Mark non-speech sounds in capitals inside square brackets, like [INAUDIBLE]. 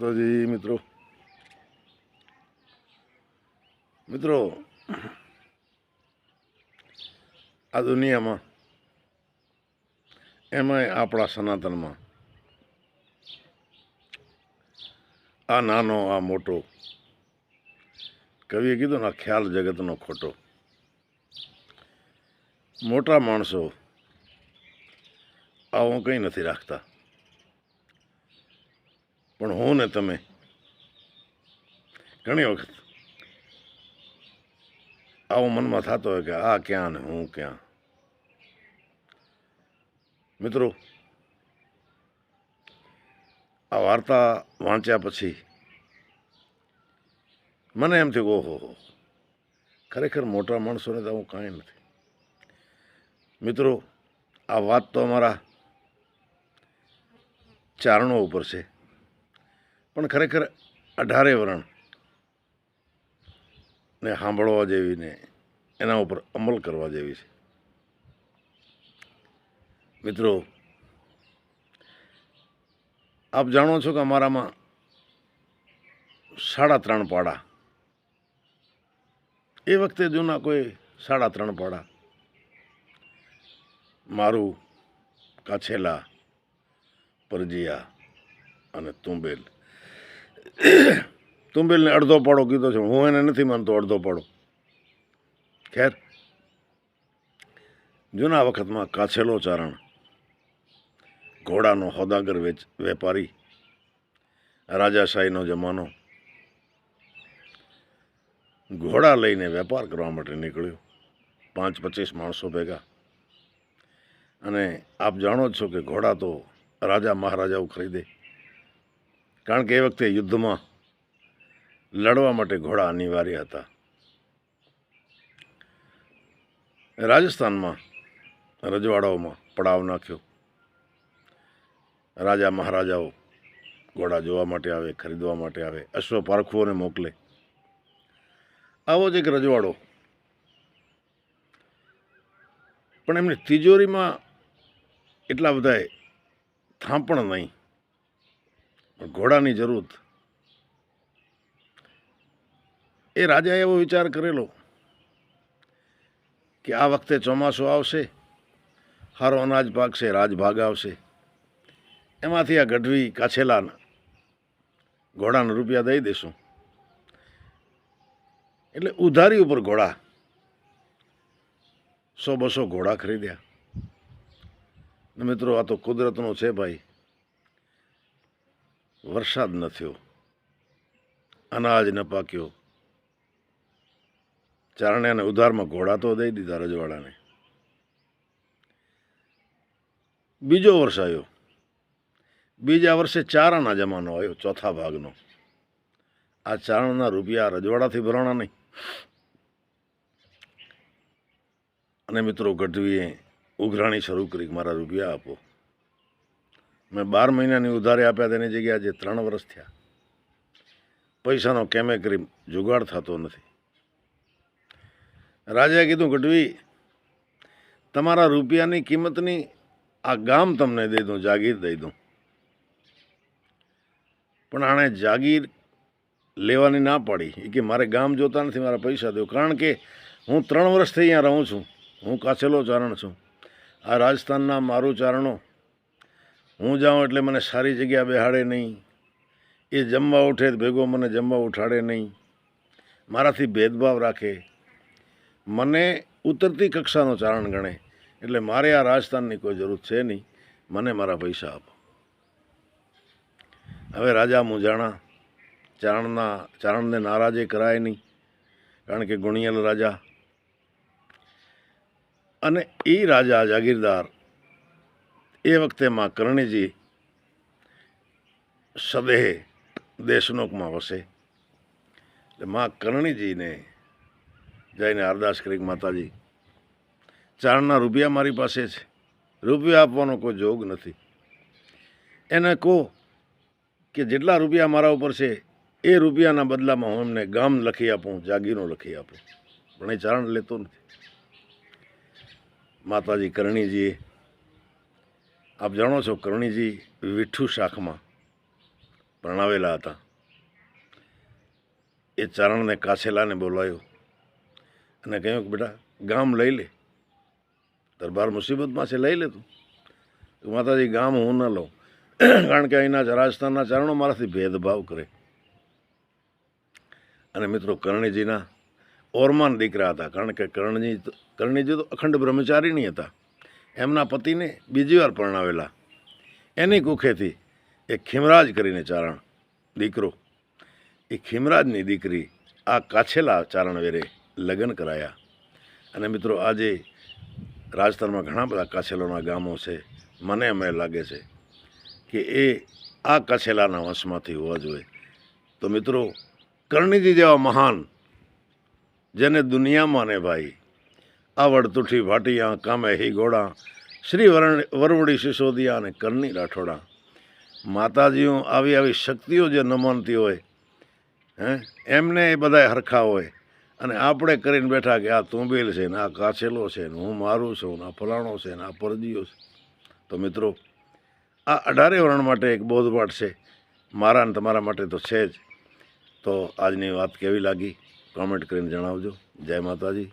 માતાજી મિત્રો. મિત્રો, આ દુનિયામાં, એમાંય આપણા સનાતનમાં, આ નાનો, આ મોટો, કવિએ કીધું ને ખ્યાલ જગતનો ખોટો. મોટા માણસો આવું કંઈ નથી રાખતા. પણ હું ને તમે. ઘણી વખત આવું મનમાં થતો હોય કે આ ક્યાં ને હું ક્યાં. મિત્રો, આ વાર્તા વાંચ્યા પછી મને એમ થયું, ઓહો ખરેખર મોટા માણસોને તો હું કાંઈ નથી. મિત્રો, આ વાત તો અમારા ચારણો ઉપર છે. પણ ખરેખર અઢારે વરણ ને સાંભળવા જેવી ને એના ઉપર અમલ કરવા જેવી છે. મિત્રો, આપ જાણો છો કે અમારામાં સાડા ત્રણ પાડા. એ વખતે જૂના કોઈ સાડા ત્રણ પાડા. મારું, કાછેલા, પરજીયા અને તુંબેલ [COUGHS] તુંબેલને અડધો પાડો કીધો છે. હું એને નથી માનતો અડધો પાડો. ખેર. જૂના વખતમાં કાછેલો ચારણ, ઘોડાનો હોદાગર વેચ, વેપારી રાજાશાહીનો જમાનો, ઘોડા લઈને વેપાર કરવા માટે નીકળ્યો. પાંચ પચીસ માણસો ભેગા. અને આપ જાણો જ છો કે ઘોડા તો રાજા મહારાજાઓ ખરીદે. કારણ કે એ વખતે યુદ્ધમાં લડવા માટે ઘોડા અનિવાર્ય હતા. રાજસ્થાનમાં રજવાડાઓમાં પડાવ નાખ્યો. રાજા મહારાજાઓ ઘોડા જોવા માટે આવે, ખરીદવા માટે આવે અશ્વ પારખુઓને મોકલે. આવો જ એક રજવાડો. પણ એમની તિજોરીમાં એટલા બધાય થાંપણ નહીં. ઘોડાની જરૂર. એ રાજાએ એવો વિચાર કરેલો કે આ વખતે ચોમાસું આવશે સારો અનાજ પાકશે, રાજભાગ આવશે. એમાંથી આ ગઢવી કાછેલાના ઘોડાના રૂપિયા દઈ દઈશું એટલે ઉધારી ઉપર ઘોડા સો બસો ઘોડા ખરીદ્યા. મિત્રો, આ તો કુદરતનો છે ભાઈ. વરસાદ ન થયો. અનાજ ન પાક્યો. ચારણે અને ઉધારમાં ઘોડા તો દઈ દીધા રજવાડાને. બીજો વર્ષ આવ્યો. બીજા વર્ષે ચારાના જમાનો આવ્યો, ચોથા ભાગનો. આ ચારણના રૂપિયા રજવાડાથી ભરાણા નહીં. અને મિત્રો ગઢવીએ ઉઘરાણી શરૂ કરી મારા રૂપિયા આપો. મેં બાર મહિનાની ઉધારે આપ્યા તેની જગ્યાએ આજે ત્રણ વર્ષ થયા. પૈસાનો કેમે કરી જુગાડ થતો નથી. રાજાએ કીધું, ગઢવી, તમારા રૂપિયાની કિંમતની આ ગામ તમને દઈ દઉં, જાગીર દઈ દઉં. પણ આણે જાગીર લેવાની ના પાડી. એ કે, મારે ગામ જોતા નથી, મારા પૈસા દો. કારણ કે હું ત્રણ વર્ષથી અહીંયા રહું છું. હું કાછેલો ચારણ છું. આ રાજસ્થાનના મારું ચારણો હું જાઉં એટલે મને સારી જગ્યા બેહાડે નહીં. એ જમવા ઉઠે ભેગો મને જમવા ઉઠાડે નહીં. મારાથી ભેદભાવ રાખે. મને ઉતરતી કક્ષાનો ચારણ ગણે, એટલે મારે આ રાજસ્થાનની કોઈ જરૂર છે નહીં. મને મારા પૈસા આપો. હવે રાજા મુજાણા, ચારણના, ચારણને નારાજે કરાય નહીં, કારણ કે ગુણિયલ રાજા. અને એ રાજા જાગીરદાર એ વખતે માં કરણીજી સદેહ દેશનોકમાં વસે. એટલે માં કરણીજીને જઈને અરદાસ કરી માતાજી ચારણના રૂપિયા મારી પાસે છે. રૂપિયા આપવાનો કોઈ જોગ નથી. એને કહો કે જેટલા રૂપિયા મારા ઉપર છે, એ રૂપિયાના બદલામાં હું એમને ગામ લખી આપું જાગીરો લખી આપું. પણ એ ચારણ લેતો નથી. માતાજી કરણીજીએ આપ જાણો છો કરણીજી વિઠ્ઠુ શાખમાં પરણાવેલા હતા. એ ચારણને કાછેલાને બોલાયો અને કહ્યું કે બેટા, ગામ લઈ લે. દરબાર મુસીબતમાં છે લઈ લે તું. માતાજી, ગામ હું ન લઉં. કારણ કે અહીંના રાજસ્થાનના ચારણો મારાથી ભેદભાવ કરે. અને મિત્રો, કરણીજીના ઓરમાન દીકરા હતા. કારણ કે કરણજી કરણીજી તો અખંડ બ્રહ્મચારીણી હતા. એમના પતિને બીજી વાર પરણાવેલા. એની કુખેથી એક ખીમરાજ કરીને ચારણ, દીકરો. એ ખીમરાજની દીકરી આ કાછેલા ચારણવેરે લગ્ન કરાયા. અને મિત્રો, આજે રાજસ્થાનમાં ઘણા બધા કાછેલોના ગામો છે. મને એમ લાગે છે કે એ આ કાછેલાના વંશમાંથી હોવા જોઈએ. તો મિત્રો, કર્ણિજી જેવા મહાન, જેને દુનિયામાં ને ભાઈ આવડ તુઠી ભાટિયા કામે હી ગોળા શ્રી વરણ, વરવડી સિસોદિયા અને કરણી રાઠોડા. માતાજીઓ આવી આવી શક્તિઓ જે ન હોય, હે, એમને એ બધાય હરખા હોય. અને આપણે કરીને બેઠા કે આ તુંબેલ છે ને, આ કાછેલો છે ને, હું મારું છું ને, આ ફલાણો છે ને, આ પરજીઓ છે. તો મિત્રો, આ અઢારે વર્ણ માટે એક બોધપાઠ છે. મારા ને તમારા માટે તો છે જ. તો આજની વાત કેવી લાગી? કોમેન્ટ કરીને જણાવજો. જય માતાજી.